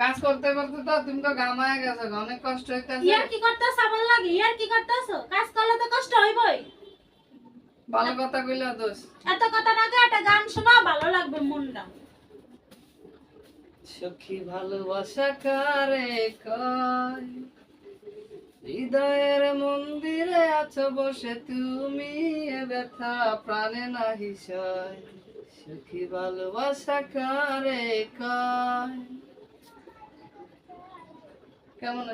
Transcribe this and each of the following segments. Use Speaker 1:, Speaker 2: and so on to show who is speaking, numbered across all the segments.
Speaker 1: কাজ করতে করতে তো তুমি তো গামায় গেছো অনেক কষ্ট হইতেছে।
Speaker 2: ইয়ার কি করতেছ আমার লাগে? ইয়ার কি করতেছ? কাজ করলে তো কষ্ট হইবই।
Speaker 1: ভালো কথা কইলা দোষ।
Speaker 2: এত কথা না একটা গান শোনা ভালো লাগবে মনটা।
Speaker 1: সখী ভালোবাসা কারে কয়? হৃদয়ের মন্দিরে আছো বসে তুমি এ ব্যথা প্রাণে না হিসয় সখী ভালোবাসা কারে কয় কেমন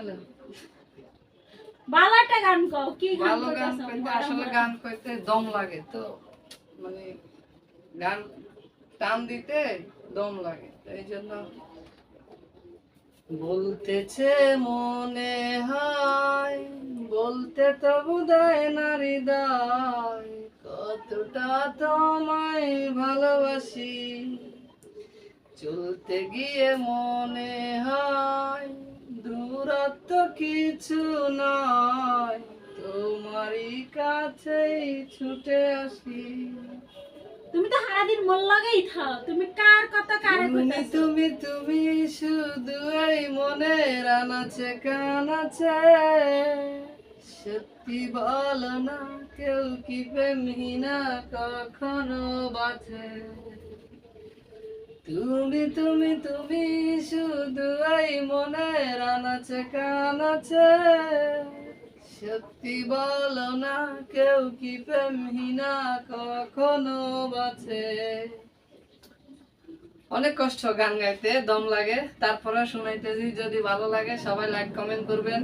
Speaker 2: ভালো একটা গান কও কি গান
Speaker 1: ভালো গান কইতে আসলে গান কইতে দম লাগে তো মানে গান টান দিতে দম লাগে এই জন্য বলতেছে মনে হয় বলতে তো বোধহয় না হৃদয় কতটা তোমায় ভালোবাসি। চলতে গিয়ে মনে হয় দূরত্ব কিছু নয় তোমারই কাছেই ছুটে আসি।
Speaker 2: তুমি তো সারাদিন মন লাগাই থাও। তুমি কার কথা কারে
Speaker 1: তুমি তুমি তুমি শুধু এই মনের আনাচে কানাচে। সত্যি বলো না, কেউ কি প্রেমিনা কখনো বাঁচে তুমি তুমি তুমি শুধু এই মনের আনাচে কানাচে। সত্যি বলো না, কেউ কি প্রেমহীনা কখনো বাঁচে অনেক কষ্ট গান গাইতে, দম লাগে। তারপরে শুনাইতেছি, যদি ভালো লাগে সবাই লাইক কমেন্ট করবেন।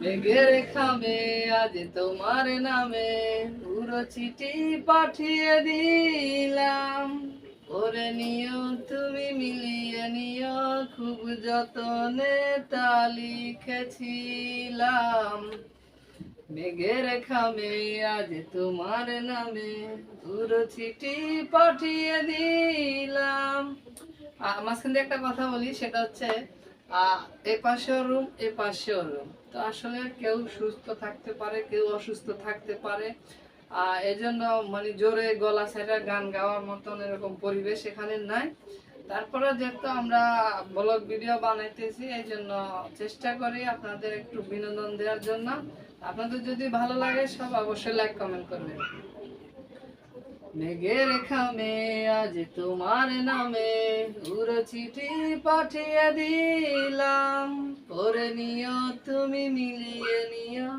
Speaker 1: মেঘের খামে আজ তোমার নামে পুরো চিঠি পাঠিয়ে দিলাম। করে নিও, তুমি মিলিয়ে নিও, খুব যতনে তা লিখেছিলাম মেঘের খামে আজ তোমার নামে পুরো চিঠি পাঠিয়ে দিলাম। মাঝখান দিয়ে একটা কথা বলি, সেটা হচ্ছে এ পাশেও রুম এ পাশেও রুম তো আসলে কেউ সুস্থ থাকতে পারে কেউ অসুস্থ থাকতে পারে। আহ, এজন্য মানে জোরে গলা ছাড়া গান গাওয়ার মতন এরকম পরিবেশ এখানে নাই। তারপরে যেহেতু আমরা ব্লগ ভিডিও বানাইতেছি এই জন্য চেষ্টা করি আপনাদের একটু বিনোদন দেওয়ার জন্য। আপনাদের যদি ভালো লাগে সব অবশ্যই লাইক কমেন্ট করবেন। মেঘের খামে আজ তোমার নামে উড়ো চিঠি পাঠিয়ে দিলাম। করে নিও, তুমি মিলিয়ে নিও,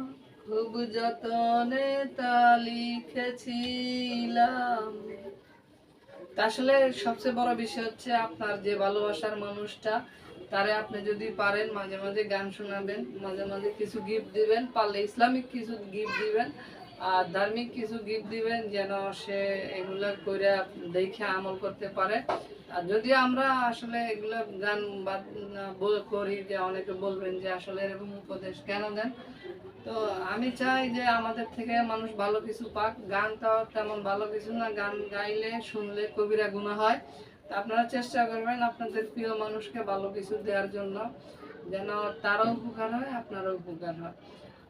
Speaker 1: খুব যতনে তা লিখেছিলাম। আসলে সবচেয়ে বড় বিষয় হচ্ছে আপনার যে ভালোবাসার মানুষটা, তারে আপনি যদি পারেন, মাঝে মাঝে গান শোনাবেন, মাঝে মাঝে কিছু গিফট দিবেন, পারলে ইসলামিক কিছু গিফট দিবেন আর ধার্মিক কিছু গিফট দিবেন যেন সে এগুলো করে দেখে আমল করতে পারে। আর যদি আমরা আসলে এগুলো গান করি যে অনেকে বলবেন যে আসলে এরকম উপদেশ কেন দেন? তো আমি চাই যে আমাদের থেকে মানুষ ভালো কিছু পাক। গান গানটাও তেমন ভালো কিছু না। গান গাইলে, শুনলে কবিরা গুণা হয়। তা আপনারা চেষ্টা করবেন আপনাদের প্রিয় মানুষকে ভালো কিছু দেওয়ার জন্য। যেন তারও উপকার হয়, আপনারও উপকার হয়।